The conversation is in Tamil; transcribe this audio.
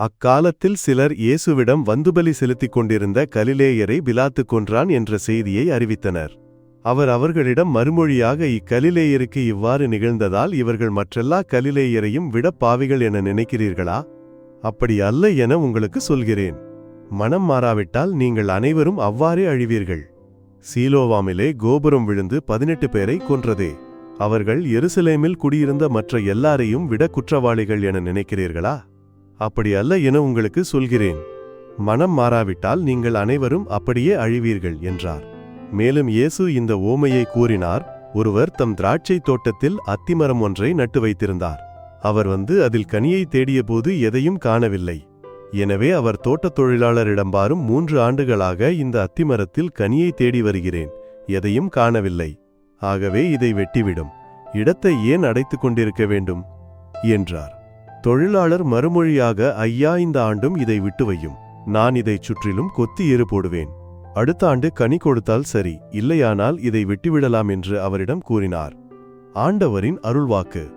அக்காலத்தில் சிலர் இயேசுவிடம் வந்துபலி செலுத்திக் கொண்டிருந்த கலிலேயரை பிலாத்து கொன்றான் என்ற செய்தியை அறிவித்தனர். அவர் அவர்களிடம் மறுமொழியாக இக்கலிலேயருக்கு இவ்வாறு நிகழ்ந்ததால் இவர்கள் மற்றெல்லா கலிலேயரையும் விட பாவிகள் என நினைக்கிறீர்களா? அப்படி அல்ல என உங்களுக்கு சொல்கிறேன். மனம் மாறாவிட்டால் நீங்கள் அனைவரும் அவ்வாறே அழிவீர்கள். சீலோவாமிலே கோபுரம் விழுந்து பதினெட்டு பேரை கொன்றதே. அவர்கள் எருசலேமில் குடியிருந்த மற்ற எல்லாரையும் விட குற்றவாளிகள் என நினைக்கிறீர்களா? அப்படி அல்ல என உங்களுக்கு சொல்கிறேன். மனம் மாறாவிட்டால் நீங்கள் அனைவரும் அப்படியே அழிவீர்கள் என்றார். மேலும் இயேசு இந்த ஓமையை கூறினார் ஒருவர் தம் திராட்சை தோட்டத்தில் அத்திமரம் ஒன்றை நட்டு வைத்திருந்தார். அவர் வந்து அதில் கனியை தேடியபோது எதையும் காணவில்லை. எனவே அவர் தோட்டத் தொழிலாளரிடம் பாரும் மூன்று ஆண்டுகளாக இந்த அத்திமரத்தில் கனியை தேடி வருகிறேன் எதையும் காணவில்லை. ஆகவே இதை வெட்டிவிடும். இடத்தை ஏன் அடைத்துக் கொண்டிருக்க வேண்டும்? என்றார். தொழிலாளர் மறுமொழியாக ஐயா இந்த ஆண்டும் இதை விட்டு வையும். நான் இதைச் சுற்றிலும் கொத்தி ஏறு போடுவேன். அடுத்த ஆண்டு கனி கொடுத்தால் சரி. இல்லையானால் இதை விட்டுவிடலாம் என்று அவரிடம் கூறினார். ஆண்டவரின் அருள்வாக்கு.